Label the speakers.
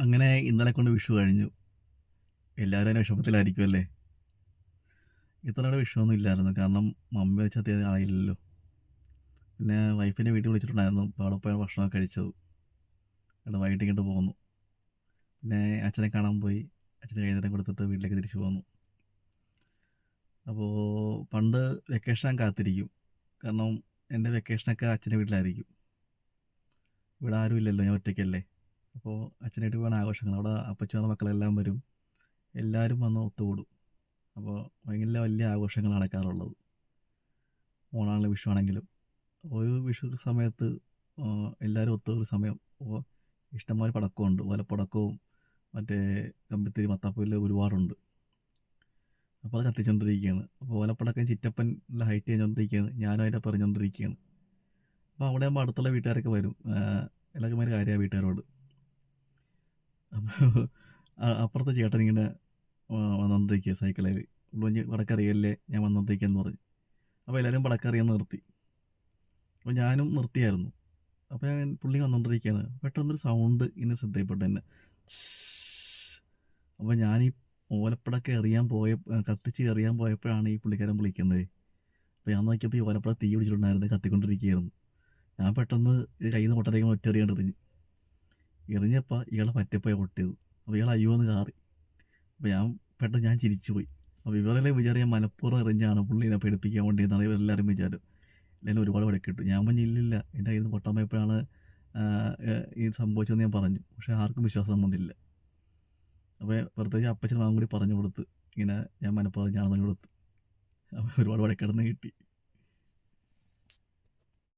Speaker 1: അങ്ങനെ ഇന്നലെ കൊണ്ട് വിഷു കഴിഞ്ഞു. എല്ലാവരും അതിന് വിഷമത്തിലായിരിക്കും അല്ലേ? ഇത്രയുടെ വിഷമൊന്നും ഇല്ലായിരുന്നു. കാരണം മമ്മി വെച്ച് അത്യാവശ്യം ആയില്ലല്ലോ. പിന്നെ വൈഫിനെ വീട്ടിൽ വിളിച്ചിട്ടുണ്ടായിരുന്നു. അപ്പോൾ അവിടെ പോയാണ് ഭക്ഷണമൊക്കെ കഴിച്ചത് എന്നിട്ട് വൈകിട്ട് ഇങ്ങോട്ട് പോന്നു. പിന്നെ അച്ഛനെ കാണാൻ പോയി. അച്ഛന് കൈനേരം കൊടുത്തിട്ട് വീട്ടിലേക്ക് തിരിച്ചു പോന്നു. അപ്പോൾ പണ്ട് വെക്കേഷൻ ഞാൻ കാത്തിരിക്കും. കാരണം എന്റെ വെക്കേഷനൊക്കെ അച്ഛന്റെ വീട്ടിലായിരിക്കും. ഇവിടെ ആരും ഇല്ലല്ലോ ഞാൻ ഒറ്റയ്ക്കല്ലേ? അപ്പോൾ അച്ഛനായിട്ട് പോകുന്ന ആഘോഷങ്ങൾ. അവിടെ അപ്പച്ചൻ മക്കളെല്ലാം വരും. എല്ലാവരും വന്ന് ഒത്തുകൂടും. അപ്പോൾ ഭയങ്കര വലിയ ആഘോഷങ്ങൾ നടക്കാറുള്ളത്. ഓണാണെങ്കിലും വിഷു ആണെങ്കിലും ഒരു വിഷു സമയത്ത് എല്ലാവരും എല്ലാവരും ഒരു സമയം. അപ്പോൾ ഇഷ്ടംപോലെ പടക്കമുണ്ട്. ഓലപ്പടക്കവും മറ്റേ കമ്പിത്തിരി മത്താപ്പൂരിൽ ഒരുപാടുണ്ട്. അപ്പോൾ അത് കത്തിച്ചുകൊണ്ടിരിക്കുകയാണ് അപ്പോൾ ഓലപ്പടക്കം ചിറ്റപ്പൻ ഹൈറ്റ് ചെയ്തുകൊണ്ടിരിക്കുകയാണ് ഞാനും അതിന്റെ പറഞ്ഞുകൊണ്ടിരിക്കുകയാണ് അപ്പോൾ അവിടെ ആകുമ്പോൾ അടുത്തുള്ള വീട്ടുകാരൊക്കെ വരും. എല്ലാവർക്കും ഒരു കാര്യമാണ് വീട്ടുകാരോട്. അപ്പോൾ അപ്പുറത്തെ ചേട്ടൻ ഇങ്ങനെ വന്നോണ്ടിരിക്കുക സൈക്കിളിൽ ഉള്ളുവഞ്ചി വടക്കറിയല്ലേ ഞാൻ വന്നുകൊണ്ടിരിക്കുകയെന്ന് പറഞ്ഞു. അപ്പോൾ എല്ലാവരും വടക്കറിയാൻ നിർത്തി. അപ്പോൾ ഞാനും നിർത്തിയായിരുന്നു. അപ്പോൾ ഞാൻ പുള്ളി വന്നുകൊണ്ടിരിക്കുകയാണ് പെട്ടെന്നൊരു സൗണ്ട് ഇങ്ങനെ ശ്രദ്ധയിൽപ്പെട്ടു എന്നെ. അപ്പോൾ ഞാൻ ഈ ഓലപ്പടക്കം എറിയാൻ പോയ കത്തിച്ച് എറിയാൻ പോയപ്പോഴാണ് ഈ പുള്ളിക്കാരൻ വിളിക്കുന്നത്. അപ്പോൾ ഞാൻ നോക്കിയപ്പോൾ ഈ ഓലപ്പട തീ പിടിച്ചിട്ടുണ്ടായിരുന്നു കത്തിക്കൊണ്ടിരിക്കുകയായിരുന്നു. ഞാൻ പെട്ടെന്ന് കയ്യിൽ നിന്ന് പൊട്ടരയ്ക്കുമ്പോൾ ഒറ്റ എറിയാണ്ട് എറിഞ്ഞപ്പോൾ ഇയാളെ പറ്റിപ്പോയി പൊട്ടിയത് അപ്പോൾ ഇയാൾ അയ്യോ എന്ന് കാറി. അപ്പോൾ ഞാൻ പെട്ടെന്ന് ഞാൻ ചിരിച്ചു പോയി അപ്പോൾ ഇവരെല്ലാം വിചാരം ഞാൻ മലപ്പുറം എറിഞ്ഞാണ് പുള്ളിനെ പേടിപ്പിക്കാൻ വേണ്ടി എന്നാണ് ഇവരെല്ലാവരും വിചാരം എല്ലാവരും ഒരുപാട് വടക്കിട്ടു ഞാൻ പറഞ്ഞു ഇല്ലില്ല എന്റെ കയ്യിൽ നിന്ന് പൊട്ടാൻ ഇത് സംഭവിച്ചതെന്ന് ഞാൻ പറഞ്ഞു. പക്ഷേ ആർക്കും വിശ്വാസം വന്നില്ല. അപ്പോൾ പ്രത്യേകിച്ച് അപ്പച്ചൻ മാവും കൂടി പറഞ്ഞു കൊടുത്ത്. ഇങ്ങനെ ഞാൻ മലപ്പുറം പറഞ്ഞു കൊടുത്ത്. അപ്പോൾ ഒരുപാട് വടക്കിടന്ന് കിട്ടി.